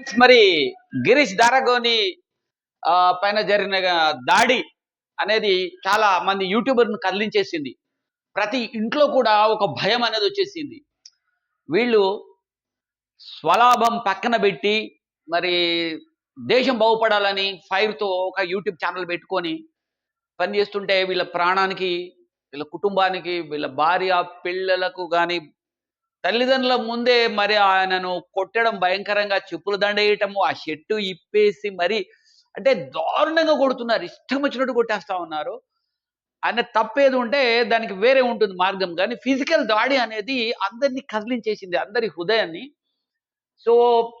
Friends మరి గిరీష్ దారగోని పైన జరిగిన దాడి అనేది చాలా మంది యూట్యూబర్ను కదిలించేసింది. ప్రతి ఇంట్లో కూడా ఒక భయం అనేది వచ్చేసింది. వీళ్ళు స్వలాభం పక్కన పెట్టి మరి దేశం బాగుపడాలని ఫైర్తో ఒక యూట్యూబ్ ఛానల్ పెట్టుకొని పని చేస్తుంటే వీళ్ళ ప్రాణానికి వీళ్ళ కుటుంబానికి వీళ్ళ భార్య పిల్లలకు కానీ తల్లిదండ్రుల ముందే మరి ఆయనను కొట్టడం భయంకరంగా చెప్పులు దండేయటము ఆ షెట్టు ఇప్పేసి మరి అంటే దారుణంగా కొడుతున్నారు. ఇష్టం వచ్చినట్టు కొట్టేస్తా ఉన్నారు. ఆయన తప్పేది ఉంటే దానికి వేరే ఉంటుంది మార్గం. కానీ ఫిజికల్ దాడి అనేది అందరినీ కదిలించేసింది అందరి హృదయాన్ని. సో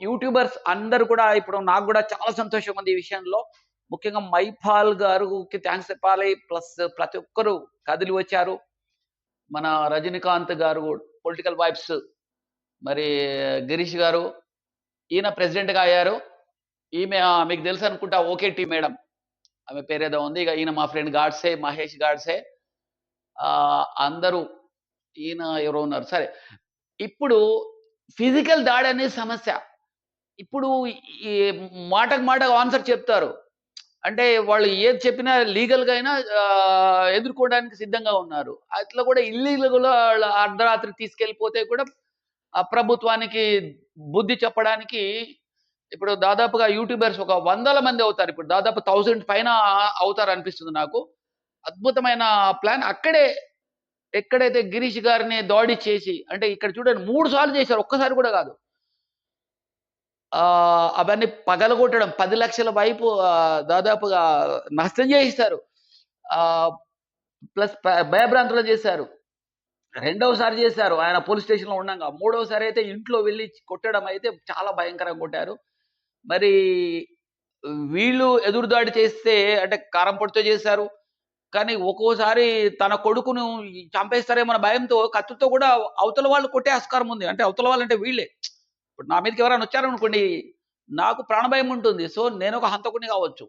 యూట్యూబర్స్ అందరు కూడా ఇప్పుడు నాకు కూడా చాలా సంతోషం ఉంది ఈ విషయంలో. ముఖ్యంగా మైపాల్ గారుకి థ్యాంక్స్ చెప్పాలి. ప్లస్ ప్రతి ఒక్కరు కదిలి వచ్చారు. మన రజనీకాంత్ గారు పొలిటికల్ వైబ్స్. మరి గిరీష్ గారు ఈయన ప్రెసిడెంట్గా అయ్యారు. ఈమె మీకు తెలుసు అనుకుంటా ఓకే టీ మేడం. ఆమె పేరేదో ఉంది. ఇక ఈయన మా ఫ్రెండ్ గాడ్సే మహేష్ గాడ్సే. అందరూ ఈయన ఎవరో ఉన్నారు. సరే ఇప్పుడు ఫిజికల్ దాడి అనేది సమస్య. ఇప్పుడు ఈ మాటకు మాట ఆన్సర్ చెప్తారు. అంటే వాళ్ళు ఏది చెప్పినా లీగల్గా అయినా ఎదుర్కోవడానికి సిద్ధంగా ఉన్నారు. అట్లా కూడా ఇల్లీగల్ అర్ధరాత్రి తీసుకెళ్ళిపోతే కూడా ఆ ప్రభుత్వానికి బుద్ధి చెప్పడానికి ఇప్పుడు దాదాపుగా యూట్యూబర్స్ ఒక వందల మంది అవుతారు. ఇప్పుడు దాదాపు థౌసండ్ పైన అవుతారు అనిపిస్తుంది నాకు. అద్భుతమైన ప్లాన్. అక్కడే ఎక్కడైతే గిరీష్ గారిని దాడి చేసి అంటే ఇక్కడ చూడండి మూడు సార్లు చేశారు. ఒక్కసారి కూడా కాదు. అవన్నీ పగలగొట్టడం. పది లక్షల వైపు దాదాపుగా నష్టం చేయిస్తారు. ఆ ప్లస్ భయభ్రాంతులు చేశారు. రెండవసారి చేశారు. ఆయన పోలీస్ స్టేషన్లో ఉండగా. మూడవసారి అయితే ఇంట్లో వెళ్ళి కొట్టడం అయితే చాలా భయంకరంగా కొట్టారు. మరి వీళ్ళు ఎదురుదాడి చేస్తే అంటే కారం పొడితో చేశారు. కానీ ఒక్కోసారి తన కొడుకును చంపేస్తారేమో భయంతో కత్తితో కూడా అవతల వాళ్ళు కొట్టే ఆస్కారం ఉంది. అంటే అవతల వాళ్ళు అంటే వీళ్ళే. ఇప్పుడు నా మీదకి ఎవరైనా వచ్చారనుకోండి నాకు ప్రాణభయం ఉంటుంది. సో నేను ఒక హంతకుని కావచ్చు.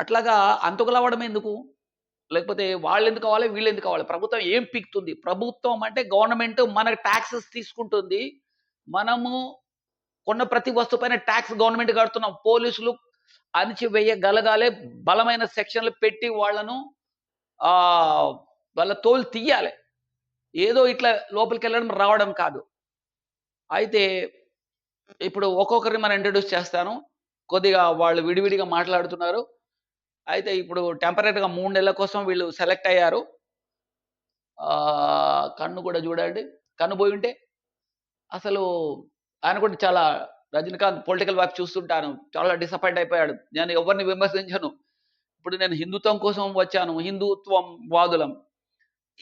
అట్లాగా హంతకులు అవ్వడం ఎందుకు? లేకపోతే వాళ్ళు ఎందుకు కావాలి? వీళ్ళు ఎందుకు కావాలి? ప్రభుత్వం ఏం పీక్తుంది? ప్రభుత్వం అంటే గవర్నమెంట్ మనకు ట్యాక్సెస్ తీసుకుంటుంది. మనము కొన్న ప్రతి వస్తువు పైన ట్యాక్స్ గవర్నమెంట్ కడుతున్నాం. పోలీసులు అణిచివేయగలగాలే బలమైన సెక్షన్లు పెట్టి వాళ్ళను వాళ్ళ తోలు తీయాలి. ఏదో ఇట్లా లోపలికి వెళ్ళడం రావడం కాదు. అయితే ఇప్పుడు ఒక్కొక్కరిని మనం ఇంట్రడ్యూస్ చేస్తాను. కొద్దిగా వాళ్ళు విడివిడిగా మాట్లాడుతున్నారు. అయితే ఇప్పుడు టెంపరీగా మూడు నెలల కోసం వీళ్ళు సెలెక్ట్ అయ్యారు. కన్ను కూడా చూడండి. కన్ను పోయి ఉంటే అసలు ఆయన కూడా చాలా రజనీకాంత్ పొలిటికల్ వైపు చూస్తుంటాను. చాలా డిసప్పాయింట్ అయిపోయాడు. నేను ఎవరిని విమర్శించను. ఇప్పుడు నేను హిందుత్వం కోసం వచ్చాను. హిందుత్వం వాదులం.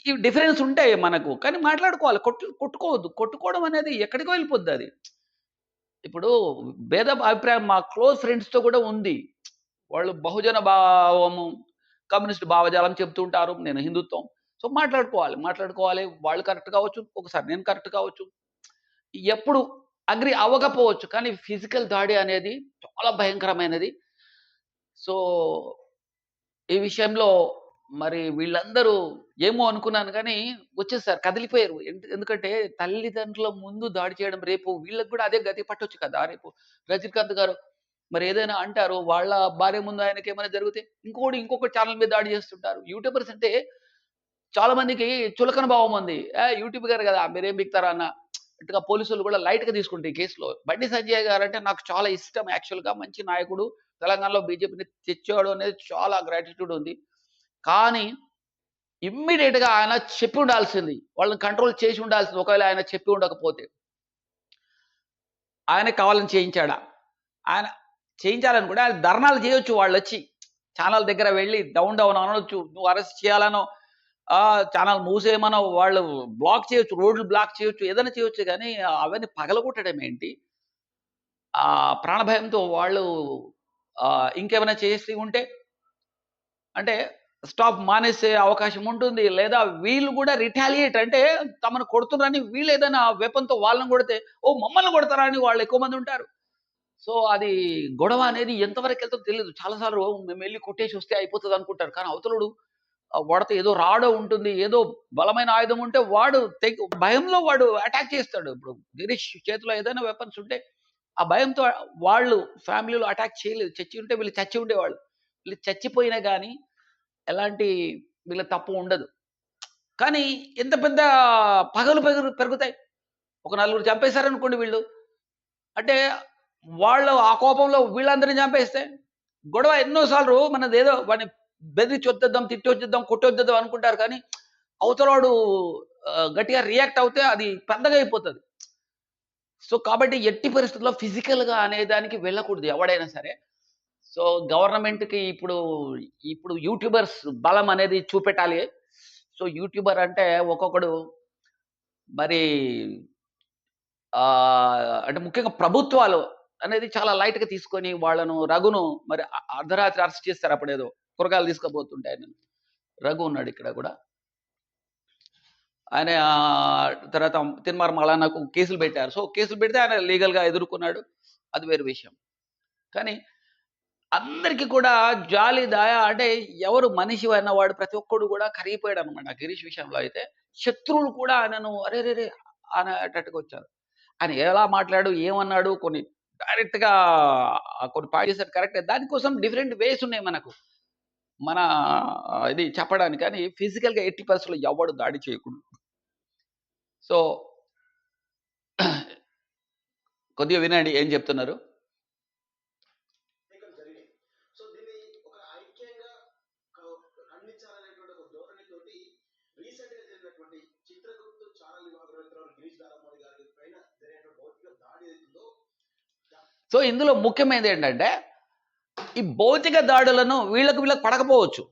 ఈ డిఫరెన్స్ ఉంటాయి మనకు. కానీ మాట్లాడుకోవాలి. కొట్టు కొట్టుకోవద్దు. కొట్టుకోవడం అనేది ఎక్కడికో వెళ్ళిపోద్ది అది. ఇప్పుడు భేద అభిప్రాయం మా క్లోజ్ ఫ్రెండ్స్తో కూడా ఉంది. వాళ్ళు బహుజన భావము కమ్యూనిస్ట్ భావజాలం చెప్తుంటారు నేను హిందుత్వం. సో మాట్లాడుకోవాలి. మాట్లాడుకోవాలి. వాళ్ళు కరెక్ట్ కావచ్చు. ఒకసారి నేను కరెక్ట్ కావచ్చు. ఎప్పుడు అగ్రి అవ్వకపోవచ్చు. కానీ ఫిజికల్ దాడి అనేది చాలా భయంకరమైనది. సో ఈ విషయంలో మరి వీళ్ళందరూ ఏమో అనుకున్నాను కానీ వచ్చేసారు కదిలిపోయారు. ఎందుకంటే తల్లిదండ్రుల ముందు దాడి చేయడం రేపు వీళ్ళకి కూడా అదే గతి పట్టొచ్చు కదా. రేపు రజనీకాంత్ గారు మరి ఏదైనా అంటారు వాళ్ళ భార్య ముందు ఆయనకి ఏమైనా జరిగితే ఇంకోటి ఇంకొక ఛానల్ మీద దాడి చేస్తుంటారు. యూట్యూబర్స్ అంటే చాలా మందికి చులకన భావం ఉంది. యూట్యూబ్ గారు కదా మీరేం బిక్తారా అన్న. ఇట్టుగా పోలీసులు కూడా లైట్గా తీసుకుంటారు ఈ కేసులో. బండి సంజయ్ గారు అంటే నాకు చాలా ఇష్టం యాక్చువల్గా మంచి నాయకుడు. తెలంగాణలో బీజేపీని తెచ్చాడు అనేది చాలా గ్రాటిట్యూడ్ ఉంది. కానీ ఇమ్మీడియట్గా ఆయన చెప్పి ఉండాల్సింది. వాళ్ళని కంట్రోల్ చేసి ఉండాల్సింది. ఒకవేళ ఆయన చెప్పి ఉండకపోతే. ఆయన కావాలని చేయించాడా? ఆయన చేయించాలని కూడా ఆయన ధర్నాలు చేయొచ్చు. వాళ్ళు వచ్చి ఛానల్ దగ్గర వెళ్ళి డౌన్ డౌన్ అనొచ్చు. నువ్వు అరెస్ట్ చేయాలనో ఛానల్ మూసేయమనో వాళ్ళు బ్లాక్ చేయొచ్చు. రోడ్లు బ్లాక్ చేయొచ్చు. ఏదైనా చేయొచ్చు కానీ అవన్నీ పగలగొట్టడం ఏంటి? ఆ ప్రాణభయంతో వాళ్ళు ఇంకేమైనా చేసి ఉంటే అంటే స్టాప్ మానేసే అవకాశం ఉంటుంది. లేదా వీళ్ళు కూడా రిటాలియేట్ అంటే తమను కొడుతున్నారని వీళ్ళు ఏదైనా వెపన్తో వాళ్ళని కొడితే ఓ మమ్మల్ని కొడతారా? అని వాళ్ళు ఎక్కువ మంది ఉంటారు. సో అది గొడవ అనేది ఎంతవరకు వెళ్తుందో తెలియదు చాలాసార్లు మేము వెళ్ళి కొట్టేసి వస్తే అయిపోతుంది అనుకుంటారు. కానీ అవతలుడు ఆ వాడితో ఏదో రాడో ఉంటుంది ఏదో బలమైన ఆయుధం ఉంటే వాడు భయంలో వాడు అటాక్ చేస్తాడు. ఇప్పుడు గిరీష్ చేతిలో ఏదైనా వెపన్స్ ఉంటే ఆ భయంతో వాళ్ళు ఫ్యామిలీలో అటాక్ చేయలేదు. చచ్చి ఉంటే వీళ్ళు చచ్చి ఉండేవాళ్ళు. వీళ్ళు చచ్చిపోయినా కానీ ఎలాంటి వీళ్ళ తప్పు ఉండదు. కానీ ఎంత పెద్ద పగలు పెరుగు పెరుగుతాయి. ఒక నలుగురు చంపేశారనుకోండి వీళ్ళు. అంటే వాళ్ళు ఆ కోపంలో వీళ్ళందరినీ చంపేస్తే గొడవ ఎన్నోసార్లు మనది ఏదో వాడిని బెదిరించి వచ్చేద్దాం తిట్టి వచ్చేద్దాం కొట్టి వచ్చేద్దాం అనుకుంటారు కానీ అవతలవాడు గట్టిగా రియాక్ట్ అవుతే అది పెద్దగా అయిపోతుంది సో కాబట్టి ఎట్టి పరిస్థితుల్లో ఫిజికల్గా అనే దానికి వెళ్ళకూడదు ఎవడైనా సరే. సో గవర్నమెంట్కి ఇప్పుడు ఇప్పుడు యూట్యూబర్స్ బలం అనేది చూపెట్టాలి. సో యూట్యూబర్ అంటే ఒక్కొక్కడు మరి అంటే ముఖ్యంగా ప్రభుత్వాలు అనేది చాలా లైట్గా తీసుకొని వాళ్ళను రఘును మరి అర్ధరాత్రి అరెస్ట్ చేస్తారు అప్పుడేదో. కూరగాయలు తీసుకుపోతుంటే ఆయన రఘు ఉన్నాడు ఇక్కడ కూడా. ఆయన తర్వాత తర్వాత తిన్మార్ మలానాకు కేసులు పెట్టారు. సో కేసులు పెడితే ఆయన లీగల్గా ఎదుర్కొన్నాడు. అది వేరే విషయం. కానీ అందరికీ కూడా జాలి దాయ అంటే ఎవరు మనిషి అన్నవాడు ప్రతి ఒక్కడు కూడా కరిగిపోయాడు అనమాట గిరీష్ విషయంలో అయితే. శత్రువులు కూడా ఆయనను అరే రే రే అనేటట్టుగా వచ్చారు. ఆయన ఎలా మాట్లాడు ఏమన్నాడు కొన్ని డైరెక్ట్గా కొన్ని పాయింట్ చేశారు కరెక్ట్ దానికోసం డిఫరెంట్ వేస్ ఉన్నాయి మనకు. మన ఇది చెప్పడానికి కానీ ఫిజికల్గా ఎట్టి పరిస్థితుల్లో ఎవడు దాడి చేయకూడదు. సో కొద్దిగా వినండి ఏం చెప్తున్నారు ఎన్నికలు జరిగాయి సో దీన్ని ఒక ఐక్యంగా క- ఖండించాలనేటువంటి ఒక ధోరణితోటి రీసెంట్గా జరిగినటువంటి చిత్రగుప్తు చారల్ విభాగంలో గిరీష్ దారామౌళి గారి పైన జరిగినటువంటి భౌతిక దాడి ఏదైతుందో సో ఇందులో ముఖ్యమైనది ఏంటంటే ఈ భౌతిక దాడులను వీళ్ళకు వీళ్ళకి పడకపోవచ్చు.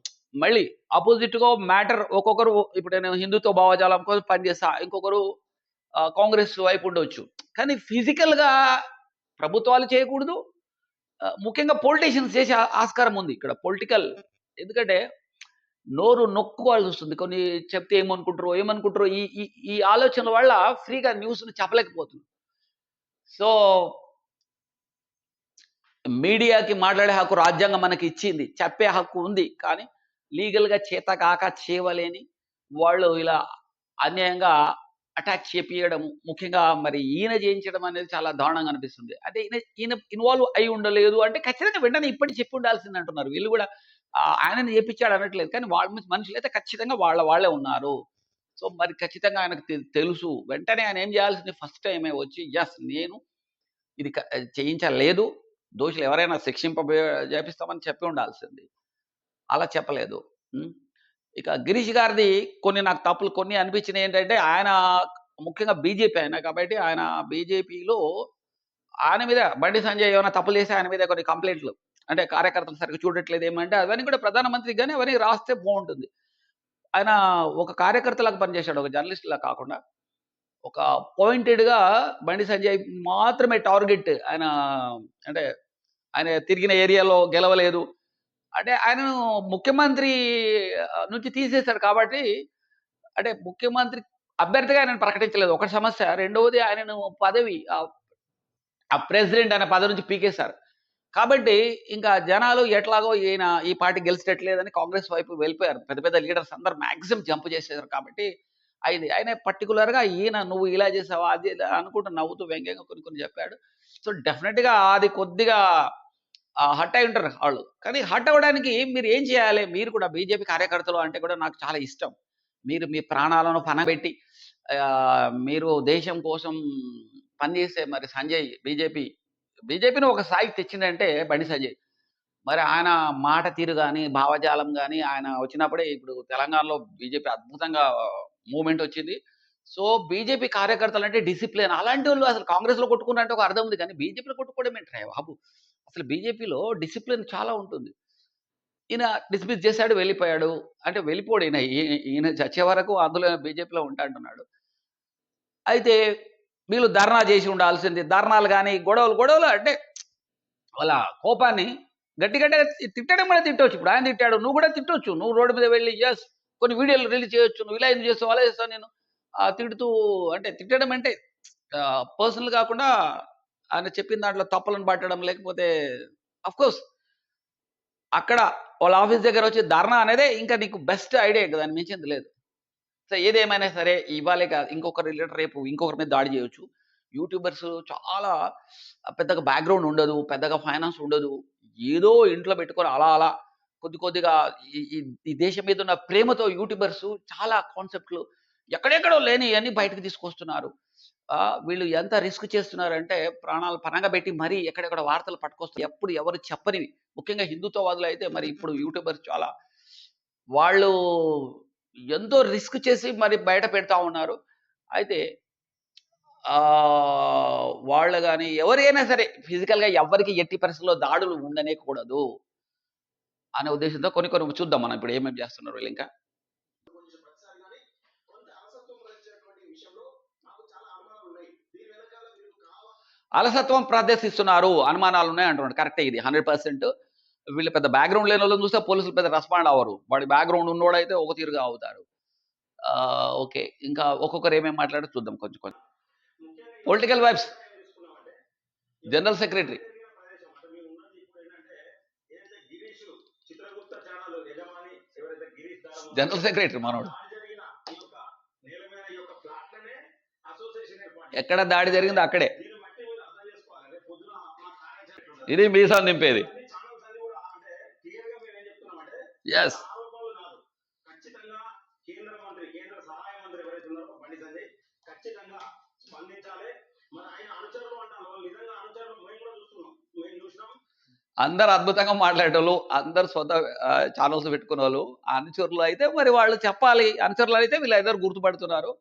మళ్ళీ ఆపోజిట్గా మ్యాటర్ ఒక్కొక్కరు ఇప్పుడు నేను హిందుత్వ భావజాలం కోసం పనిచేస్తా ఇంకొకరు కాంగ్రెస్ వైపు ఉండవచ్చు కానీ ఫిజికల్గా ప్రభుత్వాలు చేయకూడదు. ముఖ్యంగా పొలిటీషియన్స్ చేసే ఆస్కారం ఉంది ఇక్కడ పొలిటికల్ ఎందుకంటే నోరు నొక్కుకోవాల్సి వస్తుంది. కొన్ని చెప్తే ఏమనుకుంటారో ఏమనుకుంటారో ఈ ఈ ఆలోచనల వల్ల ఫ్రీగా న్యూస్ని చెప్పలేకపోతుంది సో మీడియాకి మాట్లాడే హక్కు రాజ్యాంగం మనకి ఇచ్చింది చెప్పే హక్కు ఉంది. కానీ లీగల్గా చేత కాక చేయవలేని వాళ్ళు ఇలా అన్యాయంగా అటాక్ చేపియడం ముఖ్యంగా మరి ఈయన చేయించడం అనేది చాలా దారుణంగా అనిపిస్తుంది. అంటే ఈయన ఈయన ఇన్వాల్వ్ అయి ఉండలేదు అంటే ఖచ్చితంగా వెంటనే ఇప్పటికి చెప్పి ఉండాల్సింది అంటున్నారు. వీళ్ళు కూడా ఆయనని చేపించాడు అనట్లేదు. కానీ వాళ్ళ మనుషులు అయితే ఖచ్చితంగా వాళ్ళ వాళ్ళే ఉన్నారు. సో మరి ఖచ్చితంగా ఆయనకు తె- తెలుసు. వెంటనే ఆయన ఏం చేయాల్సింది? ఫస్ట్ టైమే వచ్చి ఎస్ నేను ఇది చేయించలేదు. దోషులు ఎవరైనా శిక్షింప చేపిస్తామని చెప్పి ఉండాల్సింది. అలా చెప్పలేదు. ఇక గిరీష్ గారిది కొన్ని నాకు తప్పులు కొన్ని అనిపించినాయి ఏంటంటే ఆయన ముఖ్యంగా బీజేపీ ఆయన కాబట్టి ఆయన బీజేపీలో ఆయన మీద బండి సంజయ్ ఏమైనా తప్పులు చేసి ఆయన మీద కొన్ని కంప్లైంట్లు అంటే కార్యకర్తలు సరిగ్గా చూడట్లేదు ఏమంటే అవన్నీ కూడా ప్రధానమంత్రి కానీ అవన్నీ రాస్తే బాగుంటుంది. ఆయన ఒక కార్యకర్తలాగా పనిచేశాడు ఒక జర్నలిస్ట్లా కాకుండా. ఒక పాయింటెడ్గా బండి సంజయ్ మాత్రమే టార్గెట్ ఆయన అంటే ఆయన తిరిగిన ఏరియాలో గెలవలేదు. అంటే ఆయనను ముఖ్యమంత్రి నుంచి తీసేశారు కాబట్టి అంటే ముఖ్యమంత్రి అభ్యర్థిగా ఆయన ప్రకటించలేదు. ఒక సమస్య రెండవది ఆయనను పదవి ఆ- ప్రెసిడెంట్ అనే పదవి నుంచి పీకేశారు. కాబట్టి ఇంకా జనాలు ఎట్లాగో ఈయన ఈ పార్టీ గెలిచేటట్లేదని కాంగ్రెస్ వైపు వెళ్ళిపోయారు. పెద్ద పెద్ద లీడర్స్ అందరు మాక్సిమం జంప్ చేసేసారు కాబట్టి అయింది. ఆయన పర్టికులర్గా గా ఈయన నువ్వు ఇలా చేసావా అది అనుకుంటూ నవ్వుతూ వ్యంగ్యంగా కొన్ని కొన్ని చెప్పాడు. సో గా అది కొద్దిగా హట్ అయి ఉంటారు వాళ్ళు. కానీ హట్ అవ్వడానికి మీరు ఏం చేయాలి? మీరు కూడా బీజేపీ కార్యకర్తలు అంటే కూడా నాకు చాలా ఇష్టం. మీరు మీ ప్రాణాలను పనబెట్టి మీరు దేశం కోసం పనిచేసే మరి సంజయ్ బీజేపీ బీజేపీని ఒక స్థాయికి తెచ్చిందంటే బండి సంజయ్. మరి ఆయన మాట తీరు కానీ భావజాలం కానీ ఆయన వచ్చినప్పుడే ఇప్పుడు తెలంగాణలో బీజేపీ అద్భుతంగా మూమెంట్ వచ్చింది. సో బీజేపీ కార్యకర్తలు అంటే డిసిప్లిన్. అలాంటి వాళ్ళు అసలు కాంగ్రెస్లో కొట్టుకున్నట్టు ఒక అర్థం ఉంది. కానీ బీజేపీలో కొట్టుకోవడం ఏంట్రా బాబు? అసలు బీజేపీలో డిసిప్లిన్ చాలా ఉంటుంది. ఈయన డిస్మిస్ చేశాడు వెళ్ళిపోయాడు. అంటే వెళ్ళిపోడు ఈయన ఈయన చచ్చే వరకు అందులో బీజేపీలో ఉంటా అంటున్నాడు. అయితే వీళ్ళు ధర్నా చేసి ఉండాల్సింది. ధర్నాలు కానీ గొడవలు గొడవలు అంటే వాళ్ళ కోపాన్ని గట్టి గట్టిగా తిట్టడం కూడా తిట్టవచ్చు ఇప్పుడు ఆయన తిట్టాడు నువ్వు కూడా తిట్టవచ్చు నువ్వు రోడ్డు మీద వెళ్ళి ఎస్ కొన్ని వీడియోలు రిలీజ్ చేయొచ్చు. నువ్వు ఇలా ఎందుకు చేస్తావు అలా చేస్తావు నేను. ఆ, తిడుతూ అంటే తిట్టడం అంటే పర్సనల్ కాకుండా ఆయన చెప్పిన దాంట్లో తప్పులను పట్టడం లేకపోతే కోర్స్ అక్కడ వాళ్ళ ఆఫీస్ దగ్గర వచ్చి ధర్నా అనేదే ఇంకా నీకు బెస్ట్ ఐడియా కదా అని మించింది లేదు. సో ఏదేమైనా సరే ఇవ్వాలి కాదు ఇంకొకరి రిలేటర్ రేపు ఇంకొకరి మీద దాడి చేయొచ్చు. యూట్యూబర్స్ చాలా పెద్దగా బ్యాక్గ్రౌండ్ ఉండదు పెద్దగా ఫైనాన్స్ ఉండదు. ఏదో ఇంట్లో పెట్టుకొని అలా అలా కొద్ది కొద్దిగా ఈ ఈ- దేశం మీద ఉన్న ప్రేమతో యూట్యూబర్స్ చాలా కాన్సెప్ట్లు ఎక్కడెక్కడో లేని అన్ని బయటకు తీసుకొస్తున్నారు. వీళ్ళు ఎంత రిస్క్ చేస్తున్నారంటే ప్రాణాలు పనంగా పెట్టి మరీ ఎక్కడెక్కడ వార్తలు పట్టుకొస్తారు ఎప్పుడు ఎవరు చెప్పనివి. ముఖ్యంగా హిందుత్వవాదులు అయితే మరి ఇప్పుడు యూట్యూబర్స్ చాలా వాళ్ళు ఎంతో రిస్క్ చేసి మరి బయట పెడతా ఉన్నారు. అయితే ఆ, వాళ్ళు కానీ ఎవరైనా సరే ఫిజికల్గా ఎవరికి ఎట్టి పరిస్థితుల్లో దాడులు ఉండనే కూడదు అనే ఉద్దేశంతో కొన్ని కొన్ని చూద్దాం మనం ఇప్పుడు ఏమేమి చేస్తున్నారు వీళ్ళు ఇంకా కొంచెం ప్రతిసారి కానీ కొంత అలసత్వం కలిగినటువంటి విషయంలో నాకు చాలా అనుమానాలు ఉన్నాయి దీని వెనకాల మీరు కావ అలసత్వం ప్రదర్శిస్తున్నారు. అనుమానాలు ఉన్నాయి అంటున్నాడు. కరెక్టే ఇది. హండ్రెడ్ పర్సెంట్ వీళ్ళు పెద్ద బ్యాక్గ్రౌండ్ లేని వాళ్ళని చూస్తే పోలీసులు పెద్ద రెస్పాండ్ అవ్వరు. వాడి బ్యాక్గ్రౌండ్ ఉన్నోడైతే ఒక తీరుగా అవుతారు. ఓకే. ఇంకా ఒక్కొక్కరు ఏమేమి మాట్లాడారు చూద్దాం కొంచెం కొంచెం. Political vibes general secretary general secretary మనోడు. ఎక్కడ దాడి జరిగిందో అక్కడే దీన్ని బట్టి మీరు అర్థం చేసుకోవాలి రేపు పొద్దున మా కార్యాచరణ ఇది మీసాలు నింపేది. ఎస్ అందరు అద్భుతంగా మాట్లాడేటోళ్ళు అందరు సొంత ఛానల్స్ పెట్టుకునే వాళ్ళు అనుచరులు అయితే మరి వాళ్ళు చెప్పాలి. అనుచరులు అయితే వీళ్ళందరూ గుర్తుపడుతున్నారు.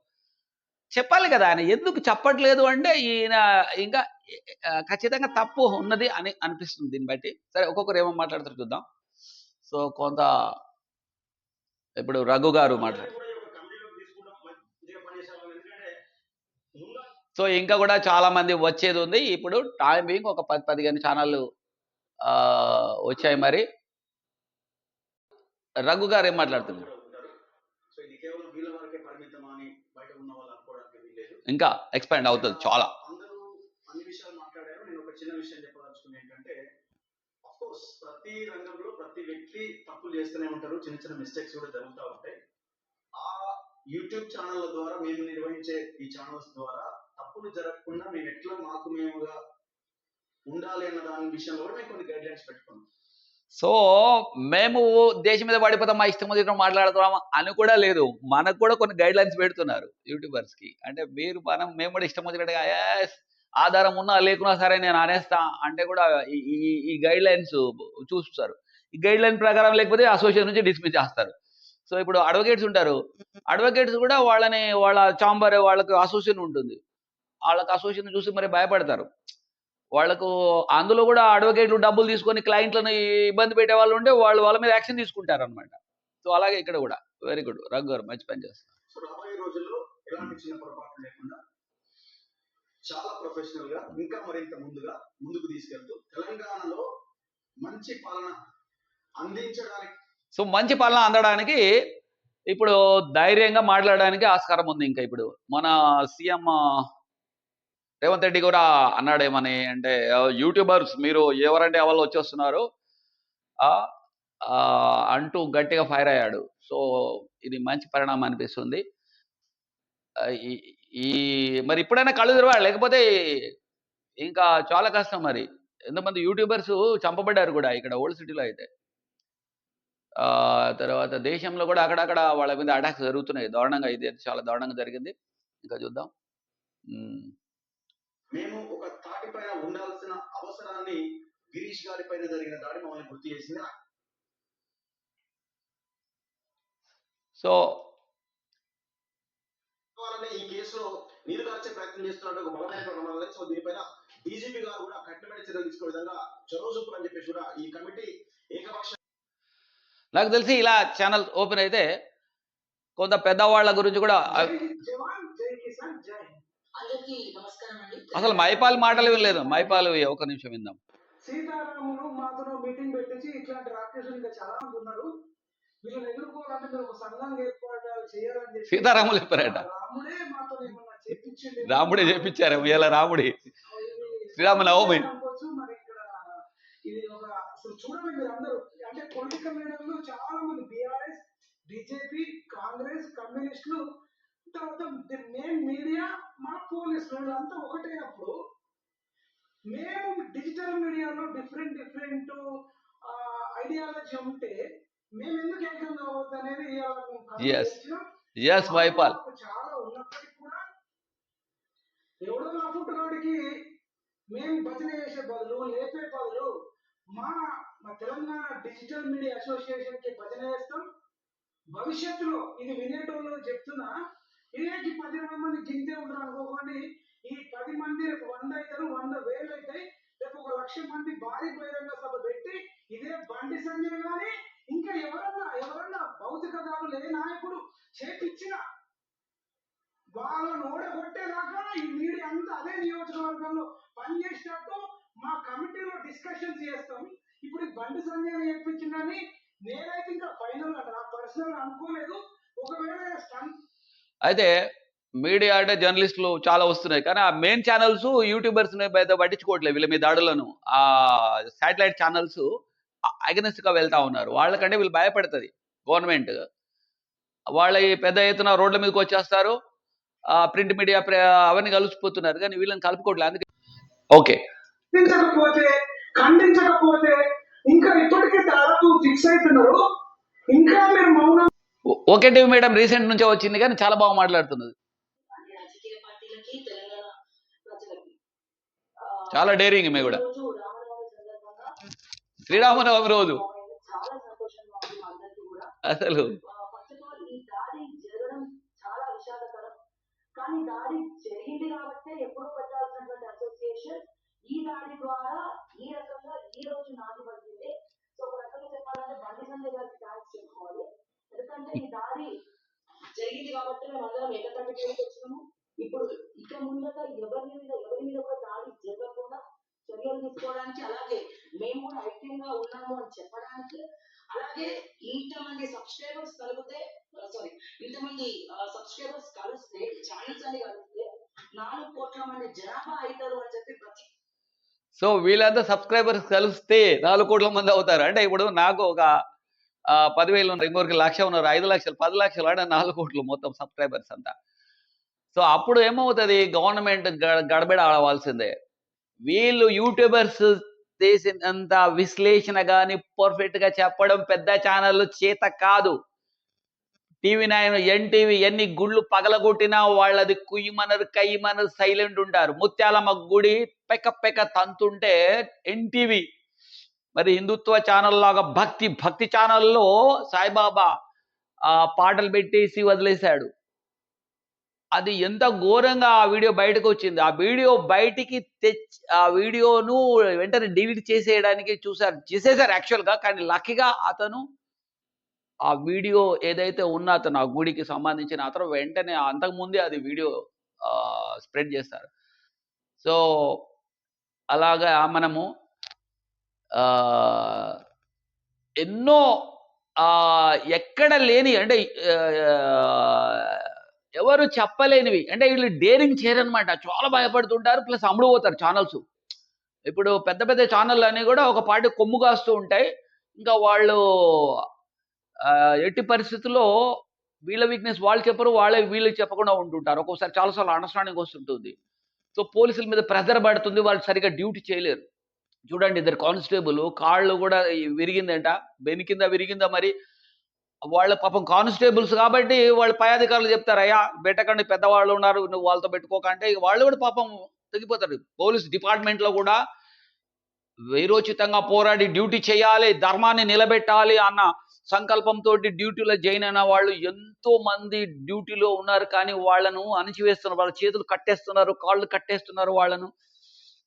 చెప్పాలి కదా ఆయన. ఎందుకు చెప్పట్లేదు అంటే ఈయన ఇంకా ఖచ్చితంగా తప్పు ఉన్నది అని అనిపిస్తుంది దీన్ని బట్టి. సరే ఒక్కొక్కరు ఏమో మాట్లాడుతారు చూద్దాం. సో కొంత ఇప్పుడు రఘు గారు మాట్లాడు సో ఇంకా కూడా చాలా మంది వచ్చేది ఉంది. ఇప్పుడు టైం బీయింగ్ ఒక పది పదిహేను ఛానళ్ళు వచ్చాయి మరి. రఘు గారు ఏం మాట్లాడుతున్నారు కూడా ఉంటారు సో ఇది కేవలం వీళ్ళ వరకే పరిమితం అని బయట ఉన్న వాళ్ళు అనుకోవడానికి వీల్లేదు ఇంకా ఎక్స్పాండ్ అవుతుంది చాలా. అందరూ అన్ని విషయాలు నేను ఒక చిన్న విషయం చెప్పదలుచుకుంది ఏంటంటే కోర్స్ ప్రతి రంగంలో ప్రతి వ్యక్తి తప్పులు చేస్తూనే ఉంటారు. చిన్న చిన్న మిస్టేక్స్ కూడా జరుగుతూ ఉంటాయి. ఆ యూట్యూబ్ ఛానళ్ళ ద్వారా మేము నిర్వహించే ఈ ఛానల్స్ ద్వారా తప్పులు జరగకుండా మేము ఎట్లా మాకు మేముగా ఉండాలి అన్న దాని విషయంలో కూడా మేము కొన్ని గైడ్ లైన్స్ పెట్టుకున్నాం. సో మేము దేశం మీద పడిపోతాం మా ఇష్టం వచ్చిన మాట్లాడుతున్నాము అని కూడా లేదు. మనకు కూడా కొన్ని గైడ్ లైన్స్ పెడుతున్నారు యూట్యూబర్స్కి. అంటే మీరు మనం మేము కూడా ఇష్టం వచ్చినట్టుగా ఎస్ ఆధారం ఉన్నా లేకున్నా సరే నేను అనేస్తా అంటే కూడా ఈ- ఈ ఈ గైడ్ లైన్స్ చూస్తారు. ఈ గైడ్ లైన్ ప్రకారం లేకపోతే అసోసియేషన్ నుంచి డిస్మిస్ చేస్తారు. సో ఇప్పుడు అడ్వకేట్స్ ఉంటారు. అడ్వకేట్స్ కూడా వాళ్ళని వాళ్ళ చాంబర్ వాళ్ళకి అసోసియేషన్ ఉంటుంది. వాళ్ళకి అసోసియేషన్ చూసి మరి భయపడతారు. వాళ్ళకు అందులో కూడా అడ్వకేట్లు డబ్బులు తీసుకొని క్లయింట్లను ఇబ్బంది పెట్టే వాళ్ళు ఉంటే వాళ్ళు వాళ్ళ మీద యాక్షన్ తీసుకుంటారు అనమాట సో అలాగే ఇక్కడ కూడా. వెరీ గుడ్ రఘు గారు మంచి పని చేస్తారు సో రాబోయే రోజుల్లో ఎలాంటి చిన్న పొరపాట్లు లేకుండా చాలా ప్రొఫెషనల్గా ఇంకా మరింత ముందుగా ముందుకు తీసుకెళ్తూ తెలంగాణలో మంచి పాలన అందించడానికి సో మంచి పాలన అందడానికి ఇప్పుడు ధైర్యంగా మాట్లాడడానికి ఆస్కారం ఉంది ఇంకా ఇప్పుడు. మన సీఎం రేవంత్ రెడ్డి కూడా అన్నాడేమని అంటే యూట్యూబర్స్ మీరు ఎవరంటే ఎవరు వచ్చేస్తున్నారు? అంటూ గట్టిగా ఫైర్ అయ్యాడు. సో ఇది మంచి పరిణామం అనిపిస్తుంది. ఈ- మరి ఇప్పుడైనా కళ్ళు తెరవాలి లేకపోతే ఇంకా చాలా కష్టం మరి. ఎంతమంది యూట్యూబర్స్ చంపబడ్డారు కూడా ఇక్కడ ఓల్డ్ సిటీలో అయితే. తర్వాత దేశంలో కూడా అక్కడక్కడ వాళ్ళ మీద అటాక్స్ జరుగుతున్నాయి. దారుణంగా ఇది చాలా దారుణంగా జరిగింది. ఇంకా చూద్దాం. మేము ఒక తాటి పైన ఉండాల్సిన అవసరాన్ని గిరీష్ గారి పైన జరిగిన దాడి మమ్మల్ని గుర్తు చేసింది సో ఈ కేసులో నీరు కార్చే ప్రయత్నం చేస్తున్నట్టు ఒక బలమైన సో దీనిపైన డీజీపీ గారు కూడా కఠినమైన చర్యలు తీసుకునే విధంగా చొరవ చూపులు చెప్పేసి కూడా ఈ కమిటీ ఏకపక్ష నాకు తెలిసి ఇలా ఛానల్ ఓపెన్ అయితే కొంత పెద్దవాళ్ళ గురించి కూడా అ- జవాన్ జై కిసాన్ జై అందరికీ నమస్కారం అండి అసలు మైపాల్ మాటలు వినలేదు మైపాల్ ఒక నిమిషం విందాం. సీతారాములు మాతో మీటింగ్ పెట్టించి ఇట్లాంటి రాక్షసులు ఇంకా చాలా మంది ఉన్నారు. వీళ్ళని ఎదుర్కోవాలంటే మీరు ఒక సంఘం ఏర్పాటు చేయాలని సీతారాములు చెప్పారట. రాముడే మాతో ఏమన్నా చేపించండి. రాముడే చేపించారు. ఇలా రాముడి. శ్రీరామనవమి. అనుకోవచ్చు మరి ఇక్కడ ఇది ఒక అసలు చూడండి మీరు అందరూ. అంటే పొలిటికల్ లీడర్లు చాలా మంది. బీఆర్ఎస్ బీజేపీ కాంగ్రెస్ కమ్యూనిస్టులు తర్వాత మెయిన్ మీడియా మా పోలీసులు అంతా ఒకటైనప్పుడు మేము డిజిటల్ మీడియాలో డిఫరెంట్ డిఫరెంట్ ఐడియాలజీ ఉంటే మేము ఎందుకు ఏకం కావద్దు అనేది మేము. ఎస్ చాలా ఉన్నప్పటికీ కూడా ఎవడో నా పుట్టుగాడికి మేము భజన చేసే బదులు లేపే బదులు మా మా తెలంగాణ డిజిటల్ మీడియా అసోసియేషన్కి భజన చేస్తాం. భవిష్యత్తులో ఇది వినేటోళ్ళు చెప్తున్నా ఏది పది ఇరవై మంది గింతే ఉండరు అనుకోకండి. ఈ పది మంది రేపు వంద అవుతారు వంద వేలు అవుతాయి రేపు ఒక లక్ష మంది భారీ బహిరంగ సభ పెట్టి ఇదే బండి సంజయ్ గాని ఇంకా ఎవరన్నా ఎవరన్నా భౌతిక దాడులు ఏ నాయకుడు చేపిచ్చిన వాళ్ళను ఓడగొట్టేదాకా ఈ మీడియా అంతా అదే నియోజకవర్గంలో పనిచేసేటట్టు మా కమిటీలో డిస్కషన్స్ చేస్తాం. ఇప్పుడు ఈ బండి సంజయ్ చేయించిందని నేనైతే ఇంకా ఫైనల్ నా పర్సనల్ అనుకోలేదు. అయితే మీడియా అంటే జర్నలిస్టులు చాలా వస్తున్నాయి. కానీ ఆ మెయిన్ ఛానల్స్ యూట్యూబర్స్ పట్టించుకోవట్లేదు వీళ్ళ మీ దాడులను. ఆ శాటిలైట్ ఛానల్స్ అగెనెస్ట్గా వెళ్తా ఉన్నారు. వాళ్ళకంటే వీళ్ళు భయపడుతుంది గవర్నమెంట్ వాళ్ళ ఈ పెద్ద ఎత్తున రోడ్ల మీదకి వచ్చేస్తారు. ఆ ప్రింట్ మీడియా అవన్నీ కలిసిపోతున్నారు. కానీ వీళ్ళని కలుపుకోవట్లేదు. అందుకే ఓకే. ఖండించకపోతే ఖండించకపోతే ఇంకా ఇప్పటికే దాదాపు ఫిక్స్ అవుతున్నారు ఇంకా మీరు మౌనం ఓకే టీవీ మేడం రీసెంట్ నుంచే వచ్చింది కానీ చాలా బాగా మాట్లాడుతున్నది. చాలా డేరింగ్ మీ కూడా. శ్రీరామనవమి రోజు. అసలు. ఈ దాడి కానీ దాడి జరిగింది పెట్టాల్సినటువంటి అసోసియేషన్ ఈ దాడి ద్వారా ఈ రకంగా ఈ రోజు నాటి పడింది సో ఒక రకంగా చెప్పాలంటే బండి సంజయ్ గారికి ట్యాక్స్ చేసుకోవాలి ఎందుకంటే ఈ దాడి జరిగింది కాబట్టి మేము అందరం ఏకతాటికి వచ్చినాము. ఇప్పుడు ఇక ముందట ఎవరి మీద ఎవరి మీద కూడా దాడి జరగకుండా చర్యలు తీసుకోవడానికి అలాగే మేము కూడా ఐక్యంగా ఉన్నాము అని చెప్పడానికి అలాగే ఇంతమంది సబ్స్క్రైబర్స్ కలిగితే సారీ ఇంతమంది సబ్స్క్రైబర్స్ కలిస్తే ఛానల్స్ అని కలిస్తే నాలుగు కోట్ల మంది జనాభా అవుతారు అని చెప్పి ప్రతి సో వీళ్ళంతా సబ్స్క్రైబర్స్ కలిస్తే నాలుగు కోట్ల మంది అవుతారు. అంటే ఇప్పుడు నాకు ఒక పదివేలు ఉన్నారు ఇంకొకరికి లక్ష ఉన్నారు ఐదు లక్షలు పది లక్షలు అంటే నాలుగు కోట్లు మొత్తం సబ్స్క్రైబర్స్ అంతా. సో అప్పుడు ఏమవుతుంది? గవర్నమెంట్ గడబిడ ఆడవలసిందే. వీళ్ళు యూట్యూబర్స్ చేసినంత విశ్లేషణ కానీ గా చెప్పడం పెద్ద ఛానల్ చేత కాదు. టీవీ నైన్ ఎన్టీవీ ఎన్ని గుళ్ళు పగలగొట్టినా వాళ్ళది కుయ్యమనరు కయ్యమనరు సైలెంట్ ఉంటారు. ముత్యాలమ్మ గుడి పెక్క పెక్క తంతుంటే ఎన్టీవీ మరి హిందుత్వ ఛానల్ లాగా భక్తి భక్తి ఛానల్లో సాయిబాబా ఆ పాటలు పెట్టేసి వదిలేశాడు. అది ఎంత ఘోరంగా ఆ వీడియో బయటకు వచ్చింది. ఆ వీడియో బయటికి తెచ్చి ఆ వీడియోను వెంటనే డిలీట్ చేసేయడానికి చూశారు. చేసేసారు యాక్చువల్గా కానీ లక్కీగా అతను ఆ వీడియో ఏదైతే ఉన్న అతను ఆ గుడికి సంబంధించిన అతను వెంటనే అంతకుముందే అది వీడియో స్ప్రెడ్ చేస్తారు. సో అలాగా మనము ఎన్నో ఎక్కడ లేని అంటే ఎవరు చెప్పలేనివి. అంటే వీళ్ళు డేరింగ్ చేయరనమాట చాలా భయపడుతుంటారు ప్లస్ అమ్ముడు పోతారు ఛానల్స్. ఇప్పుడు పెద్ద పెద్ద ఛానల్ అన్నీ కూడా ఒక పాటి కొమ్ము కాస్తూ ఉంటాయి. ఇంకా వాళ్ళు ఎట్టి పరిస్థితుల్లో వీళ్ళ వీక్నెస్ వాళ్ళు చెప్పరు వాళ్ళే వీళ్ళకి చెప్పకుండా ఉంటుంటారు. ఒక్కోసారి చాలాసార్లు అండర్స్టాండింగ్ వస్తుంటుంది. సో పోలీసుల మీద ప్రెజర్ పడుతుంది వాళ్ళు సరిగ్గా డ్యూటీ చేయలేరు. చూడండి ఇద్దరు కానిస్టేబుల్ కాళ్ళు కూడా విరిగిందంట బెనికిందా విరిగిందా మరి? వాళ్ళ పాపం కానిస్టేబుల్స్ కాబట్టి వాళ్ళ పై అధికారులు చెప్తారు అయ్యా పెట్టకండి పెద్దవాళ్ళు ఉన్నారు నువ్వు వాళ్ళతో పెట్టుకోకంటే వాళ్ళు కూడా పాపం తగ్గిపోతారు పోలీస్ డిపార్ట్మెంట్లో కూడా వైరోచితంగా పోరాడి డ్యూటీ చేయాలి ధర్మాన్ని నిలబెట్టాలి అన్న సంకల్పంతో డ్యూటీలో జాయిన్ అయిన వాళ్ళు ఎంతో మంది డ్యూటీలో ఉన్నారు కానీ వాళ్ళను అణిచివేస్తున్నారు వాళ్ళ చేతులు కట్టేస్తున్నారు కాళ్ళు కట్టేస్తున్నారు వాళ్ళను.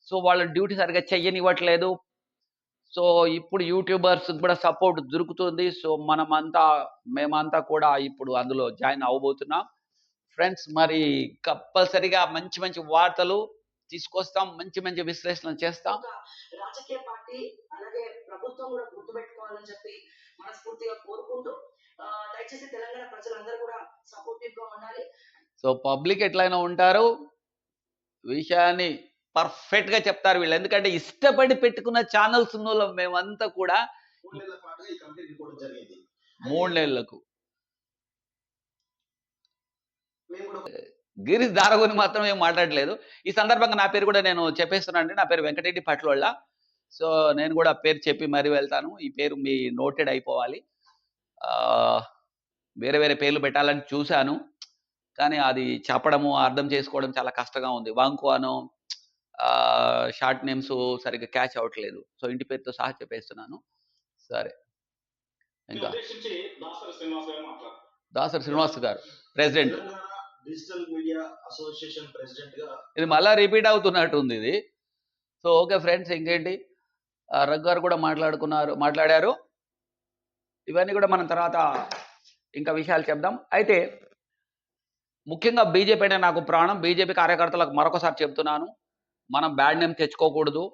సో వాళ్ళ డ్యూటీ సరిగా చెయ్యనివ్వట్లేదు. సో ఇప్పుడు యూట్యూబర్స్ కూడా సపోర్ట్ దొరుకుతుంది. సో మనమంతా మేమంతా కూడా ఇప్పుడు అందులో జాయిన్ అవ్వబోతున్నాం. ఫ్రెండ్స్ మరి కంపల్సరిగా మంచి మంచి వార్తలు తీసుకొస్తాం. మంచి మంచి విశ్లేషణ చేస్తాం. రాజకీయ పార్టీ అలాగే ప్రభుత్వం కూడా గుర్తుపెట్టుకోవాలని చెప్పి మనస్ఫూర్తిగా కోరుకుంటూ దయచేసి తెలంగాణ ప్రజలందరూ కూడా సపోర్టివ్గా ఉండాలి. సో పబ్లిక్ ఎట్లయినా ఉంటారు. విషయాన్ని పర్ఫెక్ట్గా చెప్తారు వీళ్ళు. ఎందుకంటే ఇష్టపడి పెట్టుకున్న ఛానల్స్ ఉన్న మేమంతా కూడా మూడు నెలలకు గిరీష్ దారగోని మాత్రం ఏం మాట్లాడలేదు. ఈ సందర్భంగా నా పేరు కూడా నేను చెప్పేస్తున్నాను అండి. నా పేరు వెంకటరెడ్డి పట్లోళ్ళ. సో నేను కూడా పేరు చెప్పి మరీ వెళ్తాను. ఈ పేరు మీ నోటెడ్ అయిపోవాలి. ఆ, వేరే వేరే పేర్లు పెట్టాలని చూశాను. కానీ అది చెప్పడము అర్థం చేసుకోవడం చాలా కష్టంగా ఉంది. వాంకు అను షార్ట్ నేమ్స్ సరిగ్గా క్యాచ్ అవ్వట్లేదు. సో ఇంటి పేరుతో సహా చెప్పేస్తున్నాను. సరే. ఇంకా. దాసరి శ్రీనివాస్ గారు president. Telangana digital media association ప్రెసిడెంట్గా ఇది మళ్ళా రిపీట్ అవుతున్నట్టు ఉంది ఇది. సో ఓకే ఫ్రెండ్స్ ఇంకేంటి? రఘు గారు కూడా మాట్లాడుకున్నారు మాట్లాడారు. ఇవన్నీ కూడా మనం తర్వాత ఇంకా విషయాలు చెప్దాం. అయితే ముఖ్యంగా బీజేపీ అంటే నాకు ప్రాణం. బీజేపీ కార్యకర్తలకు మరొకసారి చెప్తున్నాను. మనం బ్యాడ్ నేమ్ తెచ్చుకోకూడదు.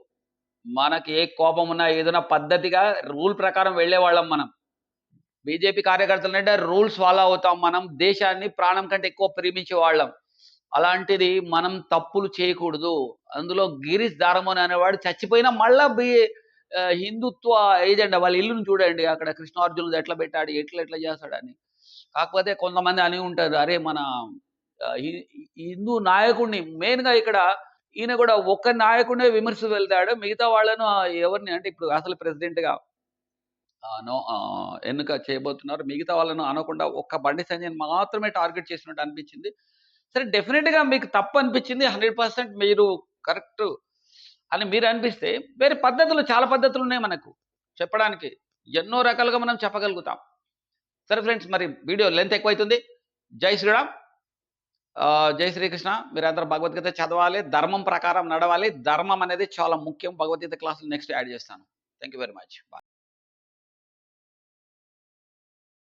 మనకి ఏ కోపం ఉన్నా ఏదైనా పద్ధతిగా రూల్ ప్రకారం వెళ్ళే వాళ్ళం మనం. బీజేపీ కార్యకర్తలు అంటే రూల్స్ ఫాలో అవుతాం మనం. దేశాన్ని ప్రాణం కంటే ఎక్కువ ప్రేమించే వాళ్ళం. అలాంటిది మనం తప్పులు చేయకూడదు. అందులో గిరీష్ దారమోని అనేవాడు చచ్చిపోయినా మళ్ళా బి హిందుత్వ ఏజెండా వాళ్ళ ఇల్లును చూడండి. అక్కడ కృష్ణార్జునుడు ఎట్లా పెట్టాడు ఎట్లా ఎట్లా చేస్తాడని. కాకపోతే కొంతమంది అని ఉంటారు. అరే మన హిందూ నాయకుడిని మెయిన్గా ఇక్కడ ఈయన కూడా ఒక్క నాయకుడే విమర్శ వెళ్తాడు. మిగతా వాళ్ళను ఎవరిని అంటే ఇప్పుడు అసలు ప్రెసిడెంట్గా నో ఎన్నిక చేయబోతున్నారు. మిగతా వాళ్ళను అనకుండా ఒక్క బండి సంజయ్ మాత్రమే టార్గెట్ చేసినట్టు అనిపించింది. సరే డెఫినెట్గా మీకు తప్పు అనిపించింది హండ్రెడ్ పర్సెంట్ మీరు కరెక్ట్ అని మీరు అనిపిస్తే వేరే పద్ధతులు చాలా పద్ధతులు ఉన్నాయి మనకు. చెప్పడానికి ఎన్నో రకాలుగా మనం చెప్పగలుగుతాం. సరే ఫ్రెండ్స్ మరి వీడియో లెంత్ ఎక్కువైతుంది. జై శ్రీరామ్. జై శ్రీకృష్ణ మీరందరూ భగవద్గీత చదవాలి ధర్మం ప్రకారం నడవాలి. ధర్మం అనేది చాలా ముఖ్యం. భగవద్గీత క్లాసులు నెక్స్ట్ యాడ్ చేస్తాను. Thank you very much